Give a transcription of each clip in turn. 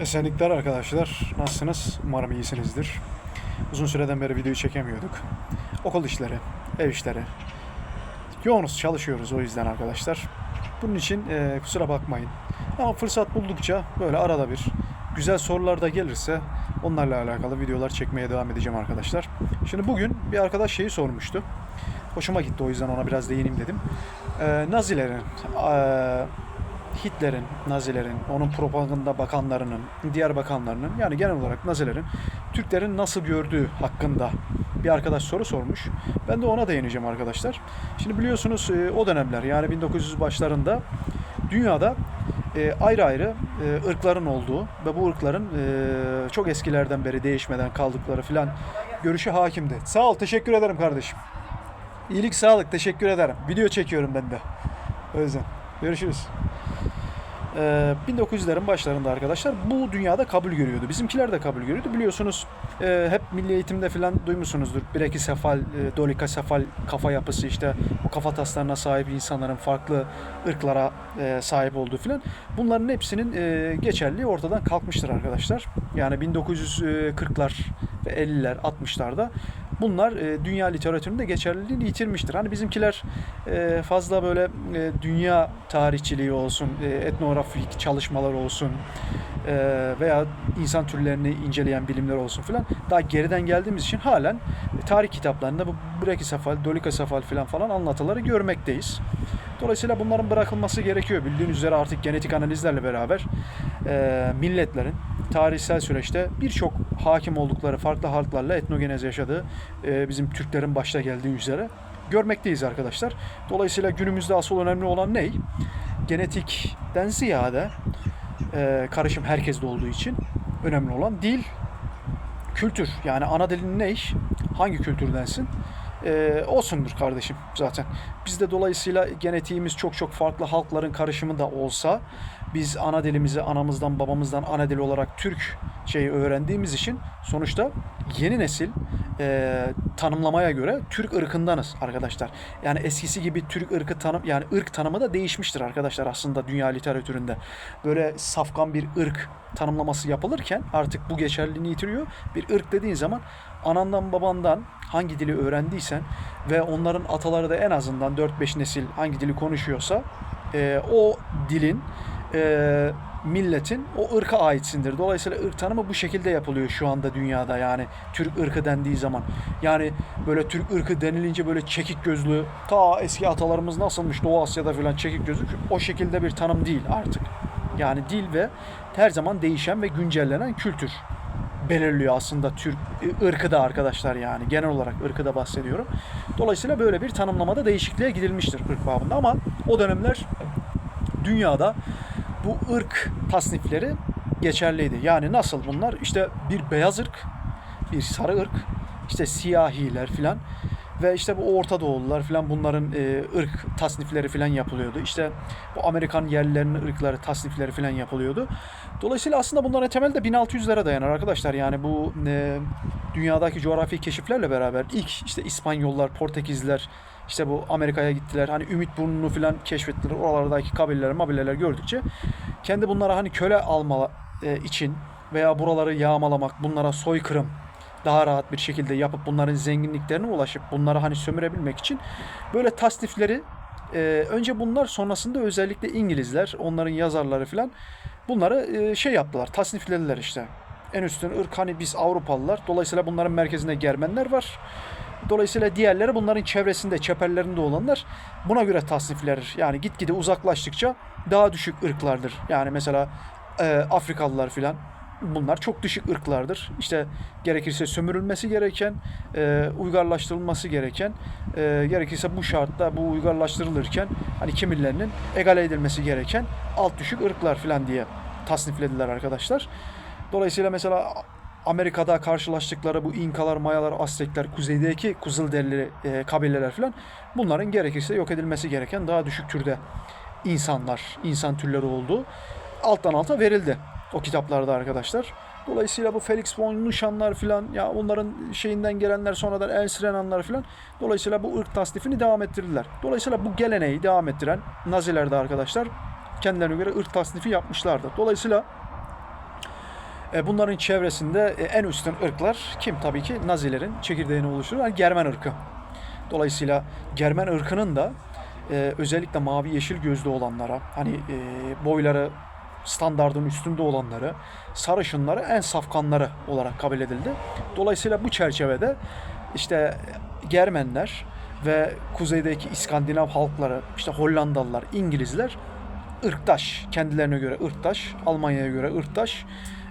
Esenlikler arkadaşlar. Nasılsınız? Umarım iyisinizdir. Uzun süreden beri video çekemiyorduk. Okul işleri, ev işleri. Yoğunuz, çalışıyoruz o yüzden arkadaşlar. Bunun için e, kusura bakmayın. Ama fırsat buldukça böyle arada bir güzel sorular da gelirse onlarla alakalı videolar çekmeye devam edeceğim arkadaşlar. Şimdi bugün bir arkadaş şeyi sormuştu. Hoşuma gitti o yüzden ona biraz değineyim dedim. E, Nazilerin, e, Hitler'in, Nazilerin, onun propaganda bakanlarının, diğer bakanlarının yani genel olarak Nazilerin Türklerin nasıl gördüğü hakkında bir arkadaş soru sormuş. Ben de ona değineceğim arkadaşlar. Şimdi biliyorsunuz e, o dönemler yani 1900 başlarında dünyada e, ayrı ayrı e, ırkların olduğu ve bu ırkların çok eskilerden beri değişmeden kaldıkları filan görüşü hakimdi. Sağ ol, teşekkür ederim kardeşim. İyilik, sağlık, teşekkür ederim. Video çekiyorum ben de. O yüzden. Görüşürüz. Ee, 1900'lerin başlarında arkadaşlar bu dünyada kabul görüyordu. Bizimkiler de kabul görüyordu. Biliyorsunuz e, hep milli eğitimde falan duymuşsunuzdur. Brekisefal, e, dolikasefal kafa yapısı işte o kafa taslarına sahip insanların farklı ırklara e, sahip olduğu filan. Bunların hepsinin e, geçerliği ortadan kalkmıştır arkadaşlar. Yani 1940'lar ve 50'ler 60'larda bunlar e, dünya literatüründe geçerliliğini yitirmiştir. Hani bizimkiler e, fazla böyle e, dünya tarihçiliği olsun, e, etnografik çalışmalar olsun e, veya insan türlerini inceleyen bilimler olsun filan daha geriden geldiğimiz için halen tarih kitaplarında bu Brekisefal, Dolikasefal filan falan anlatıları görmekteyiz. Dolayısıyla bunların bırakılması gerekiyor. Bildiğiniz üzere artık genetik analizlerle beraber e, milletlerin tarihsel süreçte birçok hakim oldukları farklı halklarla etnogenez yaşadığı e, bizim Türklerin başta geldiği üzere görmekteyiz arkadaşlar. Dolayısıyla günümüzde asıl önemli olan ne? Genetikten ziyade e, karışım herkeste olduğu için önemli olan dil, kültür. Yani ana dilin ne? Hangi kültürdensin? Ee, olsundur kardeşim zaten. Bizde dolayısıyla genetiğimiz çok çok farklı halkların karışımı da olsa biz ana dilimizi anamızdan babamızdan ana dil olarak Türk şeyi öğrendiğimiz için sonuçta yeni nesil e, tanımlamaya göre Türk ırkındanız arkadaşlar. Yani eskisi gibi Türk ırkı tanım yani ırk tanımı da değişmiştir arkadaşlar aslında dünya literatüründe. Böyle safkan bir ırk tanımlaması yapılırken artık bu geçerliliğini yitiriyor. Bir ırk dediğin zaman anandan babandan hangi dili öğrendiysen ve onların ataları da en azından 4-5 nesil hangi dili konuşuyorsa e, o dilin e, milletin o ırka aitsindir. Dolayısıyla ırk tanımı bu şekilde yapılıyor şu anda dünyada yani Türk ırkı dendiği zaman. Yani böyle Türk ırkı denilince böyle çekik gözlü ta eski atalarımız nasılmış Doğu Asya'da falan çekik gözlü o şekilde bir tanım değil artık. Yani dil ve her zaman değişen ve güncellenen kültür belirliyor aslında Türk ırkı da arkadaşlar yani genel olarak ırkı da bahsediyorum. Dolayısıyla böyle bir tanımlamada değişikliğe gidilmiştir ırk babında ama o dönemler dünyada bu ırk tasnifleri geçerliydi. Yani nasıl bunlar? İşte bir beyaz ırk, bir sarı ırk, işte siyahiler filan ve işte bu Orta Doğulular filan bunların e, ırk tasnifleri filan yapılıyordu. İşte bu Amerikan yerlilerinin ırkları tasnifleri filan yapılıyordu. Dolayısıyla aslında bunların temelde 1600'lere dayanır arkadaşlar. Yani bu e, dünyadaki coğrafi keşiflerle beraber ilk işte İspanyollar, Portekizliler işte bu Amerika'ya gittiler. Hani Ümit Burnu'nu filan keşfettiler. Oralardaki kabileler, mabileler gördükçe kendi bunlara hani köle alma e, için veya buraları yağmalamak, bunlara soykırım daha rahat bir şekilde yapıp bunların zenginliklerine ulaşıp bunları hani sömürebilmek için böyle tasnifleri e, önce bunlar sonrasında özellikle İngilizler, onların yazarları filan bunları e, şey yaptılar, tasniflediler işte. En üstün ırk hani biz Avrupalılar. Dolayısıyla bunların merkezinde Germenler var. Dolayısıyla diğerleri bunların çevresinde, çeperlerinde olanlar buna göre tasnifler. Yani gitgide uzaklaştıkça daha düşük ırklardır. Yani mesela e, Afrikalılar filan bunlar çok düşük ırklardır. İşte gerekirse sömürülmesi gereken, e, uygarlaştırılması gereken, e, gerekirse bu şartta bu uygarlaştırılırken hani kimilerinin egale edilmesi gereken alt düşük ırklar filan diye tasniflediler arkadaşlar. Dolayısıyla mesela Amerika'da karşılaştıkları bu İnkalar, Mayalar, Aztekler, kuzeydeki Kızılderili e, kabileler filan bunların gerekirse yok edilmesi gereken daha düşük türde insanlar, insan türleri olduğu alttan alta verildi o kitaplarda arkadaşlar. Dolayısıyla bu Felix von Nuşanlar filan ya onların şeyinden gelenler sonradan Ernst Renanlar filan dolayısıyla bu ırk tasnifini devam ettirdiler. Dolayısıyla bu geleneği devam ettiren Naziler de arkadaşlar kendilerine göre ırk tasnifi yapmışlardı. Dolayısıyla bunların çevresinde e, en üstün ırklar kim? Tabii ki Nazilerin çekirdeğini oluşturan Germen ırkı. Dolayısıyla Germen ırkının da e, özellikle mavi yeşil gözlü olanlara, hani e, boyları standardın üstünde olanları, sarışınları en safkanları olarak kabul edildi. Dolayısıyla bu çerçevede işte Germenler ve kuzeydeki İskandinav halkları, işte Hollandalılar, İngilizler ırktaş, kendilerine göre ırktaş, Almanya'ya göre ırktaş,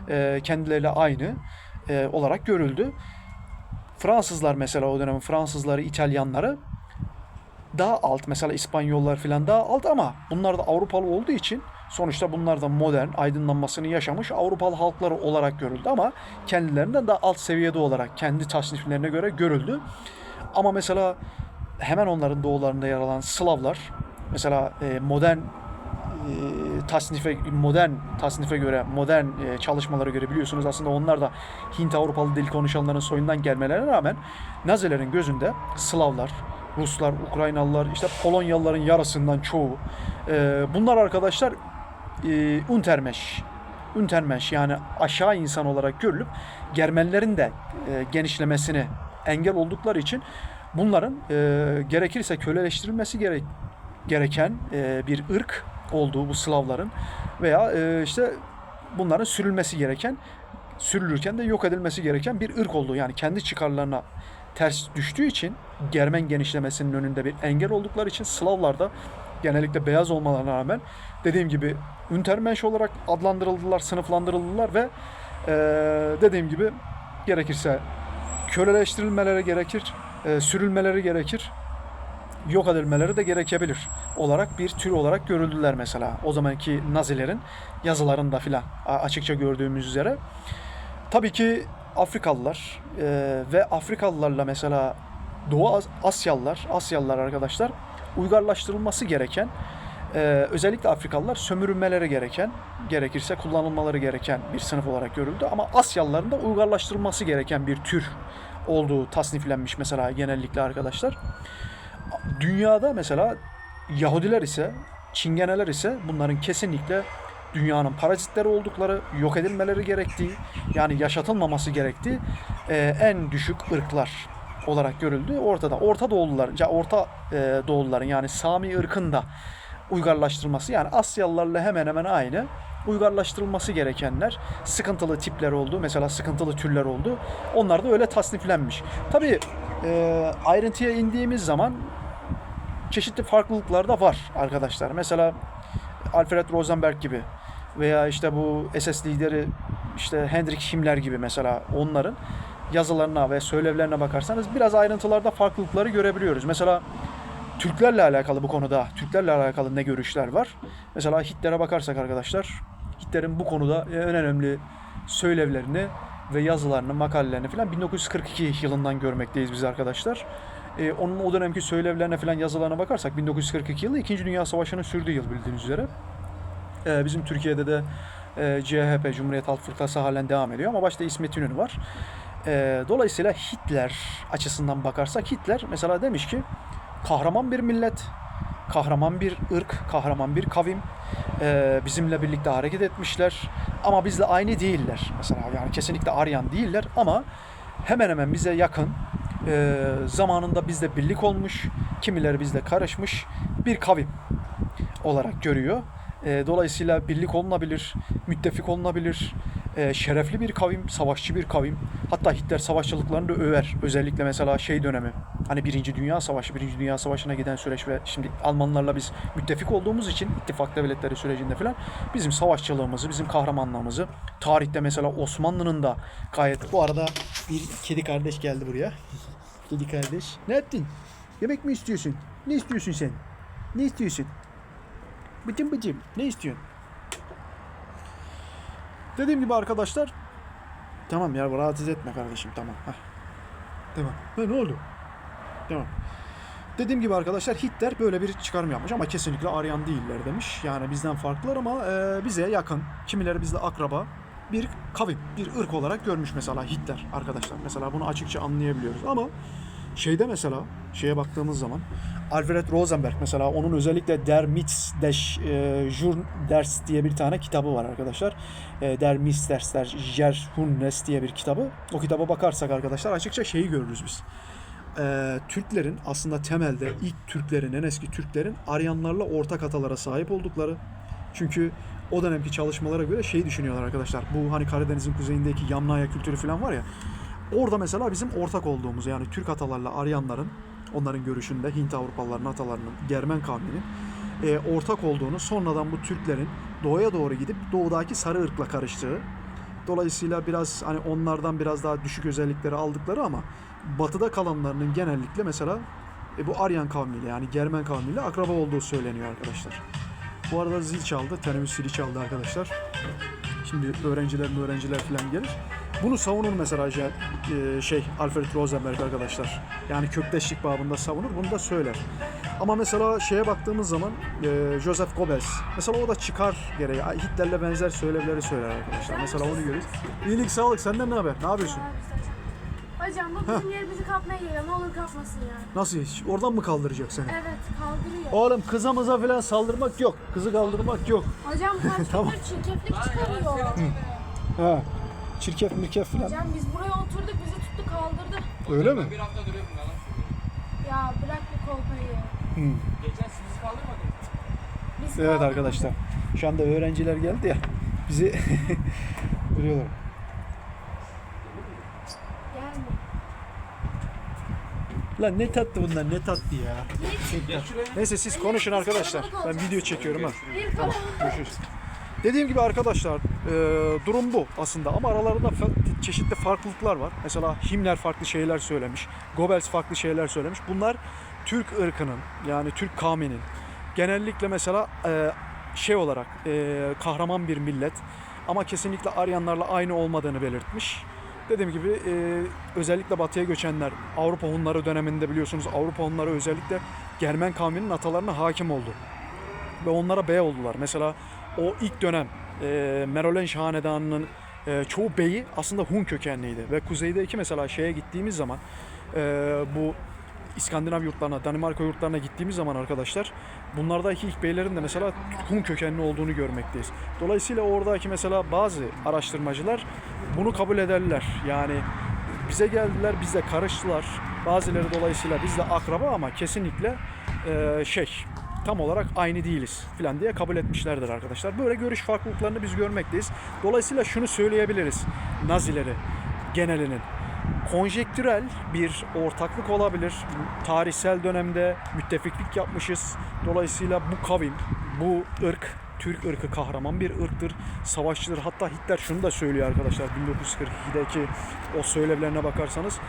e, kendileriyle aynı e, olarak görüldü. Fransızlar mesela o dönemin Fransızları, İtalyanları daha alt. Mesela İspanyollar falan daha alt ama bunlar da Avrupalı olduğu için sonuçta bunlar da modern aydınlanmasını yaşamış Avrupalı halkları olarak görüldü ama kendilerinden daha alt seviyede olarak kendi tasniflerine göre görüldü. Ama mesela hemen onların doğularında yer alan Slavlar mesela e, modern e, tasnife modern tasnife göre modern e, çalışmalara göre biliyorsunuz aslında onlar da Hint Avrupalı dil konuşanların soyundan gelmelerine rağmen Nazilerin gözünde Slavlar, Ruslar, Ukraynalılar, işte Polonyalıların yarısından çoğu. e, bunlar arkadaşlar e, Untermeş. Untermeş yani aşağı insan olarak görülüp Germenlerin de e, genişlemesini engel oldukları için bunların e, gerekirse köleleştirilmesi gerek gereken e, bir ırk olduğu bu Slavların veya e, işte bunların sürülmesi gereken sürülürken de yok edilmesi gereken bir ırk olduğu yani kendi çıkarlarına ters düştüğü için Germen genişlemesinin önünde bir engel oldukları için Slavlar da genellikle beyaz olmalarına rağmen dediğim gibi Untermensch olarak adlandırıldılar, sınıflandırıldılar ve eee, dediğim gibi gerekirse köleleştirilmeleri gerekir, eee, sürülmeleri gerekir, yok edilmeleri de gerekebilir olarak bir tür olarak görüldüler mesela. O zamanki Nazilerin yazılarında filan açıkça gördüğümüz üzere. Tabii ki Afrikalılar e, ve Afrikalılarla mesela Doğu As- Asyalılar, Asyalılar arkadaşlar uygarlaştırılması gereken e, özellikle Afrikalılar sömürülmeleri gereken, gerekirse kullanılmaları gereken bir sınıf olarak görüldü. Ama Asyalıların da uygarlaştırılması gereken bir tür olduğu tasniflenmiş mesela genellikle arkadaşlar. Dünyada mesela Yahudiler ise, Çingeneler ise bunların kesinlikle dünyanın parazitleri oldukları, yok edilmeleri gerektiği, yani yaşatılmaması gerektiği e, en düşük ırklar olarak görüldü. Ortada Orta Doğulular, ya Orta e, Doğuluların yani Sami ırkın da uygarlaştırılması yani Asyalılarla hemen hemen aynı uygarlaştırılması gerekenler sıkıntılı tipler oldu. Mesela sıkıntılı türler oldu. Onlar da öyle tasniflenmiş. Tabii e, ayrıntıya indiğimiz zaman çeşitli farklılıklar da var arkadaşlar. Mesela Alfred Rosenberg gibi veya işte bu SS lideri işte Hendrik Himmler gibi mesela onların yazılarına ve söylevlerine bakarsanız biraz ayrıntılarda farklılıkları görebiliyoruz. Mesela Türklerle alakalı bu konuda, Türklerle alakalı ne görüşler var? Mesela Hitler'e bakarsak arkadaşlar, Hitler'in bu konuda en önemli söylevlerini ve yazılarını, makalelerini falan 1942 yılından görmekteyiz biz arkadaşlar. Ee, onun o dönemki söylevlerine falan yazılarına bakarsak 1942 yılı 2. Dünya Savaşı'nın sürdüğü yıl bildiğiniz üzere. Ee, bizim Türkiye'de de e, CHP, Cumhuriyet Halk Fırkası halen devam ediyor ama başta İsmet İnönü var. Ee, dolayısıyla Hitler açısından bakarsak Hitler mesela demiş ki kahraman bir millet, kahraman bir ırk, kahraman bir kavim. Ee, bizimle birlikte hareket etmişler ama bizle aynı değiller. Mesela yani kesinlikle Aryan değiller ama hemen hemen bize yakın e, zamanında bizle birlik olmuş, kimileri bizle karışmış bir kavim olarak görüyor. E, dolayısıyla birlik olunabilir, müttefik olunabilir, e, şerefli bir kavim, savaşçı bir kavim. Hatta Hitler savaşçılıklarını da över. Özellikle mesela şey dönemi, hani Birinci Dünya Savaşı, Birinci Dünya Savaşı'na giden süreç ve şimdi Almanlarla biz müttefik olduğumuz için ittifak devletleri sürecinde falan bizim savaşçılığımızı, bizim kahramanlığımızı, tarihte mesela Osmanlı'nın da gayet... Bu arada bir kedi kardeş geldi buraya. Kedi kardeş. Ne ettin? Yemek mi istiyorsun? Ne istiyorsun sen? Ne istiyorsun? Bıcım bıcım. Ne istiyorsun? Dediğim gibi arkadaşlar. Tamam ya rahatsız etme kardeşim tamam. Heh. Tamam. Ha, ne oldu? Tamam. Dediğim gibi arkadaşlar Hitler böyle bir çıkarım yapmış ama kesinlikle Aryan değiller demiş. Yani bizden farklılar ama e, bize yakın, kimileri bizle akraba bir kavim, bir ırk olarak görmüş mesela Hitler arkadaşlar. Mesela bunu açıkça anlayabiliyoruz ama Şeyde mesela şeye baktığımız zaman Alfred Rosenberg mesela onun özellikle Der Mitz des e, Jur Ders diye bir tane kitabı var arkadaşlar. E, Der Mitz Ders Der Jer Hunnes diye bir kitabı. O kitaba bakarsak arkadaşlar açıkça şeyi görürüz biz. E, Türklerin aslında temelde ilk Türklerin en eski Türklerin Aryanlarla ortak atalara sahip oldukları. Çünkü o dönemki çalışmalara göre şeyi düşünüyorlar arkadaşlar. Bu hani Karadeniz'in kuzeyindeki Yamnaya kültürü falan var ya. Orada mesela bizim ortak olduğumuz yani Türk atalarla Aryanların onların görüşünde Hint Avrupalıların atalarının Germen kavminin e, ortak olduğunu sonradan bu Türklerin doğuya doğru gidip doğudaki sarı ırkla karıştığı dolayısıyla biraz hani onlardan biraz daha düşük özellikleri aldıkları ama batıda kalanlarının genellikle mesela e, bu Aryan kavmiyle yani Germen kavmiyle akraba olduğu söyleniyor arkadaşlar. Bu arada zil çaldı. Teneffüs zili çaldı arkadaşlar. Şimdi öğrenciler öğrenciler falan gelir. Bunu savunur mesela e, şey Alfred Rosenberg arkadaşlar. Yani kökteşlik babında savunur. Bunu da söyler. Ama mesela şeye baktığımız zaman e, Joseph Goebbels. Mesela o da çıkar gereği. Hitler'le benzer söylevleri söyler arkadaşlar. Mesela onu görüyoruz. İyilik sağlık. Senden ne haber? Ne yapıyorsun? Hocam bu bizim yerimizi kapmaya geliyor. Ne olur kapmasın yani. Nasıl hiç? Oradan mı kaldıracak seni? Evet kaldırıyor. Oğlum kızımıza falan saldırmak yok. Kızı kaldırmak yok. Hocam kaç Tamam. gündür çirkeflik çıkarıyor. Ha. Çirkef mirkef falan. Hocam biz buraya oturduk bizi tuttu kaldırdı. Öyle mi? Bir hafta duruyorum yalan söylüyorum. Ya bırak bu kolpayı. Geçen sizi kaldırmadınız. Biz Evet kaldırdık. arkadaşlar. Şu anda öğrenciler geldi ya. Bizi görüyorlar. Lan ne tatlı bunlar ne tatlı ya. Neyse siz konuşun arkadaşlar. Ben video çekiyorum ha. Kalan. Görüşürüz. Dediğim gibi arkadaşlar e, durum bu aslında ama aralarında çeşitli farklılıklar var. Mesela Himmler farklı şeyler söylemiş, Goebbels farklı şeyler söylemiş. Bunlar Türk ırkının yani Türk kavminin genellikle mesela e, şey olarak e, kahraman bir millet ama kesinlikle Aryanlarla aynı olmadığını belirtmiş. Dediğim gibi e, özellikle batıya göçenler Avrupa Hunları döneminde biliyorsunuz Avrupa Hunları özellikle Germen kavminin atalarına hakim oldu ve onlara bey oldular. Mesela o ilk dönem e, Merolenj Hanedanı'nın e, çoğu beyi aslında Hun kökenliydi. Ve kuzeydeki mesela şeye gittiğimiz zaman e, bu İskandinav yurtlarına, Danimarka yurtlarına gittiğimiz zaman arkadaşlar bunlardaki ilk beylerin de mesela Hun kökenli olduğunu görmekteyiz. Dolayısıyla oradaki mesela bazı araştırmacılar bunu kabul ederler. Yani bize geldiler, bizle karıştılar. Bazıları dolayısıyla bizle akraba ama kesinlikle e, şey tam olarak aynı değiliz falan diye kabul etmişlerdir arkadaşlar. Böyle görüş farklılıklarını biz görmekteyiz. Dolayısıyla şunu söyleyebiliriz Nazileri genelinin konjektürel bir ortaklık olabilir. Tarihsel dönemde müttefiklik yapmışız. Dolayısıyla bu kavim, bu ırk, Türk ırkı kahraman bir ırktır. Savaşçıdır. Hatta Hitler şunu da söylüyor arkadaşlar 1942'deki o söylevlerine bakarsanız.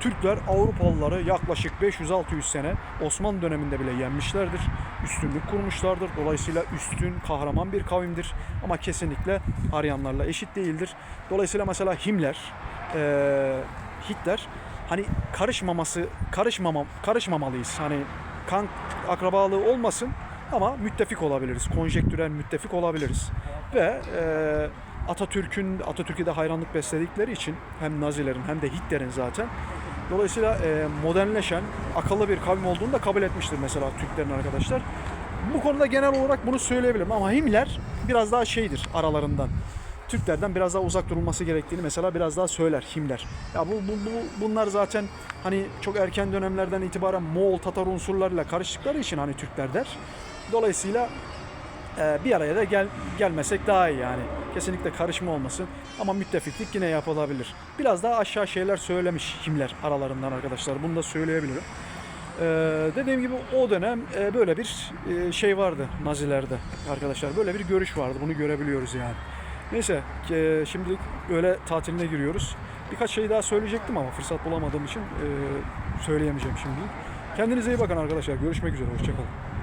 Türkler Avrupalıları yaklaşık 500-600 sene Osmanlı döneminde bile yenmişlerdir. Üstünlük kurmuşlardır. Dolayısıyla üstün, kahraman bir kavimdir. Ama kesinlikle Aryanlarla eşit değildir. Dolayısıyla mesela Himmler, eee, Hitler hani karışmaması, karışmamam, karışmamalıyız. Hani kan akrabalığı olmasın ama müttefik olabiliriz. Konjektürel müttefik olabiliriz. Ve eee, Atatürk'ün Atatürk'e de hayranlık besledikleri için hem Nazilerin hem de Hitler'in zaten Dolayısıyla e, modernleşen, akıllı bir kavim olduğunu da kabul etmiştir mesela Türklerin arkadaşlar. Bu konuda genel olarak bunu söyleyebilirim ama Himmler biraz daha şeydir aralarından. Türklerden biraz daha uzak durulması gerektiğini mesela biraz daha söyler Himmler. Ya bu, bu, bu bunlar zaten hani çok erken dönemlerden itibaren Moğol Tatar unsurlarıyla karıştıkları için hani Türkler der. Dolayısıyla e, bir araya da gel, gelmesek daha iyi yani. Kesinlikle karışma olmasın ama müttefiklik yine yapılabilir. Biraz daha aşağı şeyler söylemiş kimler aralarından arkadaşlar. Bunu da söyleyebilirim. E, dediğim gibi o dönem e, böyle bir e, şey vardı Nazilerde arkadaşlar. Böyle bir görüş vardı. Bunu görebiliyoruz yani. Neyse e, şimdilik öğle tatiline giriyoruz. Birkaç şey daha söyleyecektim ama fırsat bulamadığım için e, söyleyemeyeceğim şimdilik. Kendinize iyi bakın arkadaşlar. Görüşmek üzere. Hoşçakalın.